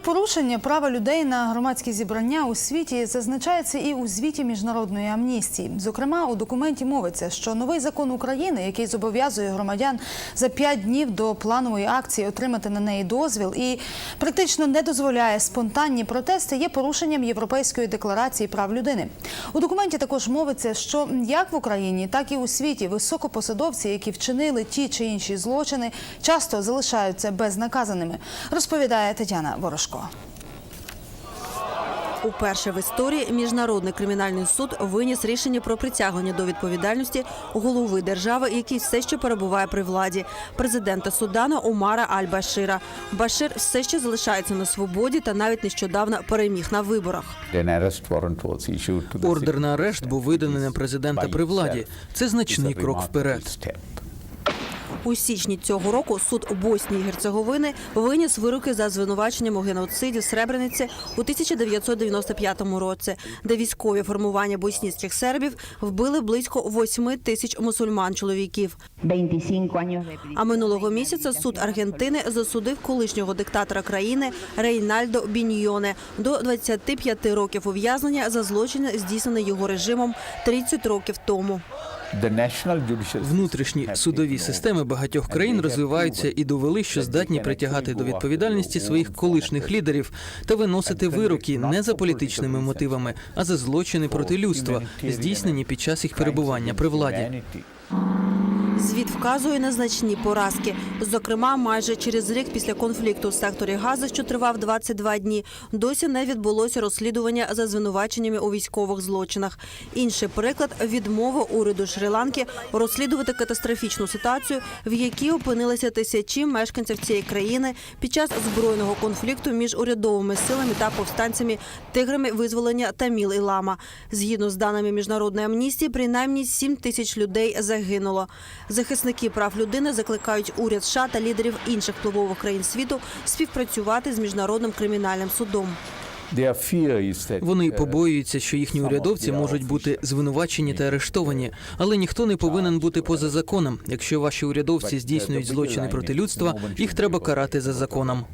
порушення права людей на громадські зібрання у світі зазначається і у звіті міжнародної амністії. Зокрема, у документі мовиться, що новий закон України, який зобов'язує громадян за п'ять днів до планової акції отримати на неї дозвіл і практично не дозволяє спонтанні протести, є порушенням Європейської декларації прав людини. У документі також мовиться, що як в Україні, так і у світі високопосадовці, які вчинили ті чи інші злочини, часто залишаються безнаказаними, розповідає Тетяна Ворожко. Уперше в історії міжнародний кримінальний суд виніс рішення про притягнення до відповідальності голови держави, який все ще перебуває при владі, президента Судану Умара Аль-Башира. Башир все ще залишається на свободі та навіть нещодавно переміг на виборах. Ордер на арешт був виданий на президента при владі. Це значний крок вперед. У січні цього року суд Боснії і Герцеговини виніс вироки за звинуваченням у геноциді Сребрениці у 1995 році, де військові формування боснійських сербів вбили близько 8 тисяч мусульман-чоловіків. 25 А минулого місяця суд Аргентини засудив колишнього диктатора країни Рейнальдо Біньйоне до 25 років ув'язнення за злочини, здійснений його режимом 30 років тому. Внутрішні судові системи багатьох країн розвиваються і довели, що здатні притягати до відповідальності своїх колишніх лідерів та виносити вироки не за політичними мотивами, а за злочини проти людства, здійснені під час їх перебування при владі. Звіт вказує на значні поразки. Зокрема, майже через рік після конфлікту в секторі Гази, що тривав 22 дні, досі не відбулося розслідування за звинуваченнями у військових злочинах. Інший приклад відмови уряду Шрі-Ланки розслідувати катастрофічну ситуацію, в якій опинилися тисячі мешканців цієї країни під час збройного конфлікту між урядовими силами та повстанцями тиграми визволення Таміл і Лама. Згідно з даними міжнародної амністії, принаймні 7 тисяч людей загинуло. Захисники прав людини закликають уряд США та лідерів інших впливових країн світу співпрацювати з міжнародним кримінальним судом. Вони побоюються, що їхні урядовці можуть бути звинувачені та арештовані, але ніхто не повинен бути поза законом. Якщо ваші урядовці здійснюють злочини проти людства, їх треба карати за законом.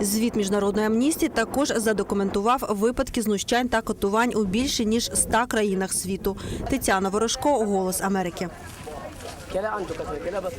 Звіт міжнародної амністії також задокументував випадки знущань та катувань у більше ніж 100 країнах світу. Тетяна Ворожко, Голос Америки. كلا عنده كثير كلا بس.